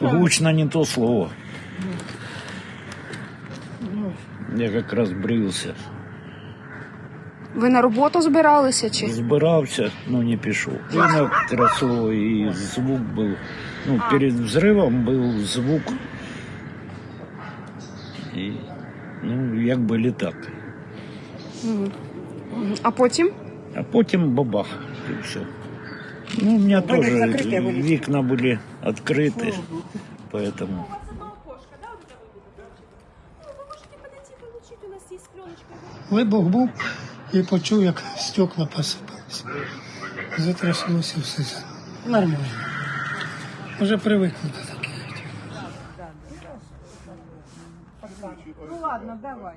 Гучно не то слово. Я как раз брился. Ви на роботу збиралися чи? Збирався, но не пішов. Ринок красивий, і звук був. Ну, перед взривом був звук. І, ну, як би літак. А потім? А потім бабах, і все. Ну, у меня тоже вікна були відкриті, поэтому... Вибух був і почув, як стекла посипалися. Затряслося все. Нормально. Вже привикли до таких. Ну ладно, давай.